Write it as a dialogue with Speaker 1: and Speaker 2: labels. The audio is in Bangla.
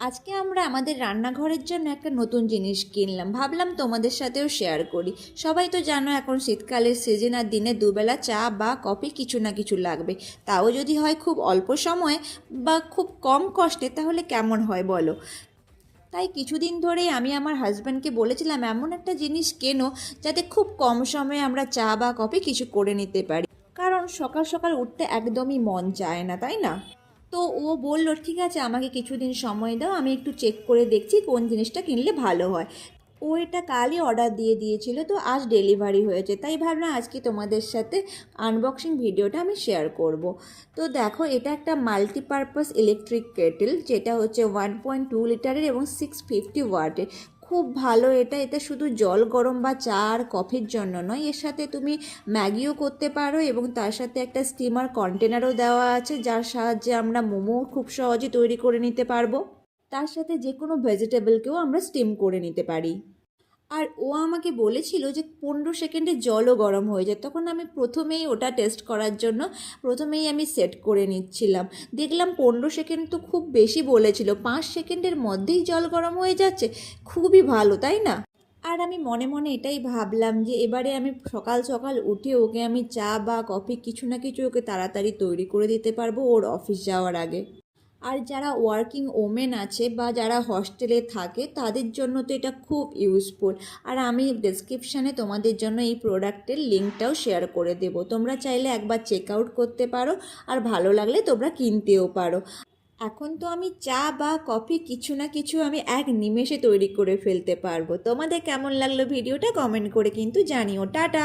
Speaker 1: আজকে আমরা আমাদের রান্নাঘরের জন্য একটা নতুন জিনিস কিনলাম। ভাবলাম তোমাদের সাথেও শেয়ার করি। সবাই তো জানো এখন শীতকালের সিজন আর দিনে দুবেলা চা বা কফি কিছু না কিছু লাগবে। তাও যদি হয় খুব অল্প সময়ে বা খুব কম কষ্টে তাহলে কেমন হয় বলো? তাই কিছুদিন ধরেই আমি আমার হাজব্যান্ডকে বলেছিলাম, এমন একটা জিনিস কেনো যাতে খুব কম সময়ে আমরা চা বা কফি কিছু করে নিতে পারি? কারণ সকাল সকাল উঠতে একদমই মন চায় না, তাই না? তো ও বলল, ঠিক আছে, আমাকে কিছুদিন সময় দাও, আমি একটু চেক করে দেখছি কোন জিনিসটা কিনলে ভালো হয়। ও এটা কালই অর্ডার দিয়ে দিয়েছিল, তো আজ ডেলিভারি হয়েছে। তাই ভাবলাম আজকে তোমাদের সাথে আনবক্সিং ভিডিওটা আমি শেয়ার করব। তো দেখো, এটা একটা মাল্টিপারপাস ইলেকট্রিক কেটেল যেটা হচ্ছে ওয়ান পয়েন্ট টু লিটারের এবং সিক্স ফিফটি ওয়াটের খুব ভালো, এটা, এতে শুধু জল গরম বা চা আর কফির জন্য নয়, এর সাথে তুমি ম্যাগিও করতে পারো এবং তার সাথে একটা স্টিমার কন্টেনারও দেওয়া আছে, যার সাহায্যে আমরা মোমো খুব সহজে তৈরি করে নিতে পারব। তার সাথে যে কোনো ভেজিটেবলকেও আমরা স্টিম করে নিতে পারি। আর ও আমাকে বলেছিল যে পনেরো সেকেন্ডে জলও গরম হয়ে যায়। তখন আমি প্রথমেই ওটা টেস্ট করার জন্য প্রথমেই আমি সেট করে নিচ্ছিলাম। দেখলাম পনেরো সেকেন্ড তো খুব বেশি বলেছিল। পাঁচ সেকেন্ডের মধ্যেই জল গরম হয়ে যাচ্ছে। খুবই ভালো, তাই না? আর আমি মনে মনে এটাই ভাবলাম যে এবারে আমি সকাল সকাল উঠে ওকে আমি চা বা কফি কিছু না কিছু ওকে তাড়াতাড়ি তৈরি করে দিতে পারব ওর অফিস যাওয়ার আগে। আর যারা ওয়ার্কিং ওমেন আছে বা যারা হস্টেলে থাকে, তাদের জন্য তো এটা খুব ইউজফুল আর আমি ডেসক্রিপশানে তোমাদের জন্য এই প্রোডাক্টের লিঙ্কটাও শেয়ার করে দেবো। তোমরা চাইলে একবার চেক আউট করতে পারো আর ভালো লাগলে তোমরা কিনতেও পারো। এখন তো আমি চা বা কফি কিছু না কিছু আমি এক নিমেষে তৈরি করে ফেলতে পারব। তোমাদের কেমন লাগল ভিডিওটা কমেন্ট করে কিন্তু জানিও। টাটা!